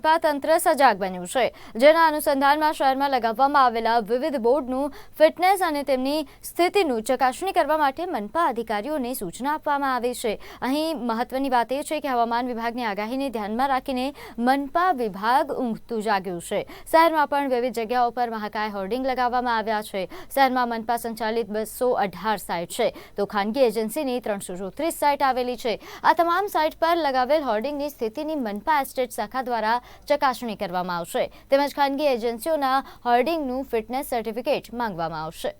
મનપા તંત્ર સજાગ બન્યું છે, જેના અનુસંધાનમાં શહેરમાં લગાવવામાં આવેલા વિવિધ બોર્ડનું ફિટનેસ અને તેમની સ્થિતિનું ચકાસણી કરવા માટે મનપા અધિકારીઓને સૂચના આપવામાં આવી છે. અહીં મહત્વની વાત એ છે કે હવામાન વિભાગની આગાહીને ધ્યાનમાં રાખીને મનપા વિભાગ ઊંઘતું જાગ્યું છે. શહેરમાં પણ વિવિધ જગ્યાઓ પર મહાકાય હોર્ડિંગ લગાવવામાં આવ્યા છે. શહેરમાં મનપા સંચાલિત બસો અઢાર સાઇટ છે. તો ખાનગી એજન્સીની ત્રણસો ચોત્રીસ સાઇટ આવેલી છે. આ તમામ સાઇટ પર લગાવેલ હોર્ડિંગની સ્થિતિની મનપા એસ્ટેટ શાખા દ્વારા ચકાસણી કરવામાં આવશે. તેમજ ખાનગી એજન્સીઓના હોર્ડિંગનું ફિટનેસ સર્ટિફિકેટ માંગવામાં આવશે.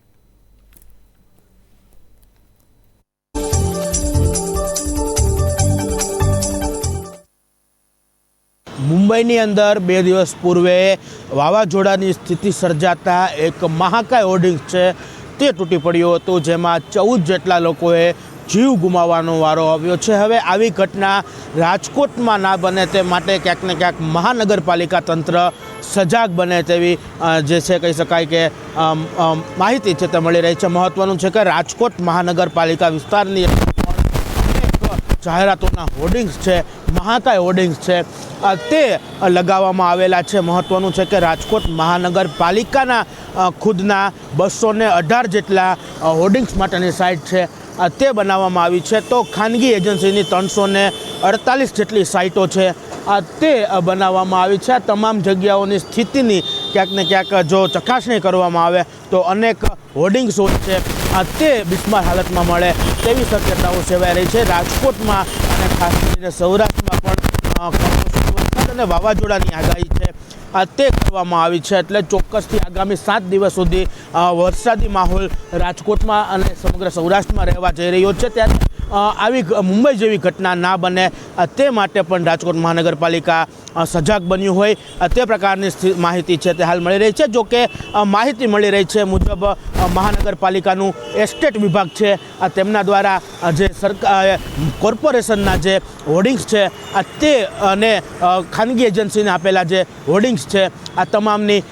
મુંબઈની અંદર બે દિવસ પૂર્વે વાવાઝોડાની સ્થિતિ સર્જાતા એક મહાકાય હોર્ડિંગ્સ છે તે તૂટી પડ્યું હતું, જેમાં ચૌદ જેટલા લોકોએ જીવ ગુમાવવાનો વારો આવ્યો છે. હવે આવી ઘટના રાજકોટમાં ના બને તે માટે ક્યાંક ને ક્યાંક મહાનગરપાલિકા તંત્ર સજાગ બને તેવી જે છે કહી શકાય કે માહિતી છે તે મળી રહી છે. મહત્ત્વનું છે કે રાજકોટ મહાનગરપાલિકા વિસ્તારની જાહેરાતોના હોર્ડિંગ્સ છે, મહાકાય હોર્ડિંગ્સ છે તે લગાવવામાં આવેલા છે. મહત્ત્વનું છે કે રાજકોટ મહાનગરપાલિકાના ખુદના બસો અઢાર જેટલા હોર્ડિંગ્સ માટેની સાઇટ છે. તે બનાવવામાં આવી છે. તો ખાનગી એજન્સીની ત્રણસો ને અડતાલીસ જેટલી સાઇટો છે. આ તે બનાવવામાં આવી છે. આ તમામ જગ્યાઓની સ્થિતિની ક્યાંક ને ક્યાંક જો ચકાસણી કરવામાં આવે તો અનેક હોર્ડિંગ્સ હોય છે. આ તે બિસ્માર હાલતમાં મળે તેવી શક્યતાઓ સેવાઈ રહી છે. રાજકોટમાં અને ખાસ કરીને સૌરાષ્ટ્રમાં પણ અને વાવાઝોડાની આગાહી છે. તે કરવામાં આવી છે એટલે ચોક્કસથી આગામી સાત દિવસ સુધી વરસાદી માહોલ રાજકોટમાં અને સમગ્ર સૌરાષ્ટ્રમાં રહેવા જઈ રહ્યો છે. ત્યારે આવી મુંબઈ જેવી ઘટના ના બને તે માટે પણ રાજકોટ મહાનગરપાલિકા સજાગ બન્યું હોય. તે પ્રકારની માહિતી છે તે હાલ મળી રહી છે. જો કે માહિતી મળી રહી છે મુજબ મહાનગરપાલિકાનું એસ્ટેટ વિભાગ છે. તેમના દ્વારા જે સરકાર કોર્પોરેશનના જે હોર્ડિંગ્સ છે આ તે અને ખાનગી એજન્સીને આપેલા જે હોર્ડિંગ્સ છે, આ તમામની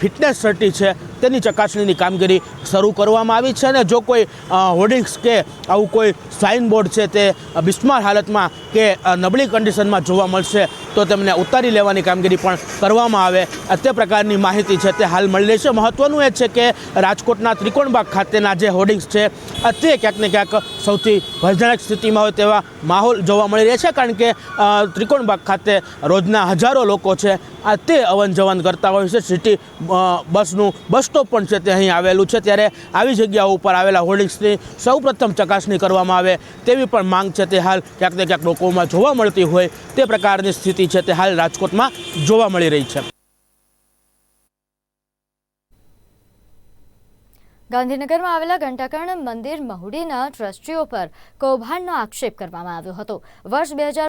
ફિટનેસ સર્ટી છે, તેની ચકાસણીની કામગીરી શરૂ કરવામાં આવી છે. અને જો કોઈ હોર્ડિંગ્સ કે આવું કોઈ સાઇન બોર્ડ છે તે બિસ્માર હાલતમાં કે નબળી કન્ડિશનમાં જોવા મળશે તો તેમને ઉતારી લેવાની કામગીરી પણ કરવામાં આવે. તે પ્રકારની માહિતી છે તે હાલ મળી રહી છે. મહત્ત્વનું એ છે કે રાજકોટના ત્રિકોણબાગ ખાતેના જે હોર્ડિંગ્સ છે તે ક્યાંક ને ક્યાંક સૌથી ભયજનક સ્થિતિમાં હોય તેવા માહોલ જોવા મળી રહ્યા છે, કારણ કે ત્રિકોણબાગ ખાતે રોજના હજારો લોકો છે આ તે અવન જવન કરતા હોય છે. સિટી બસનું બસ સ્ટોપ પણ છે તે અહીં આવેલું છે. ત્યારે આવી જગ્યાઓ ઉપર આવેલા હોર્ડિંગ્સની સૌપ્રથમ ચકાસણી કરવામાં આવે તેવી પણ માંગ છે તે હાલ ક્યાંક ને ક્યાંક લોકોમાં જોવા મળતી હોય તે પ્રકારની સ્થિતિ છે તે હાલ રાજકોટમાં જોવા મળી રહી છે. ગાંધીનગરમાં આવેલા ઘંટાકર્ણ મંદિર મહુડીના ટ્રસ્ટીઓ પર કૌભાંડનો આક્ષેપ કરવામાં આવ્યો હતો. વર્ષ બે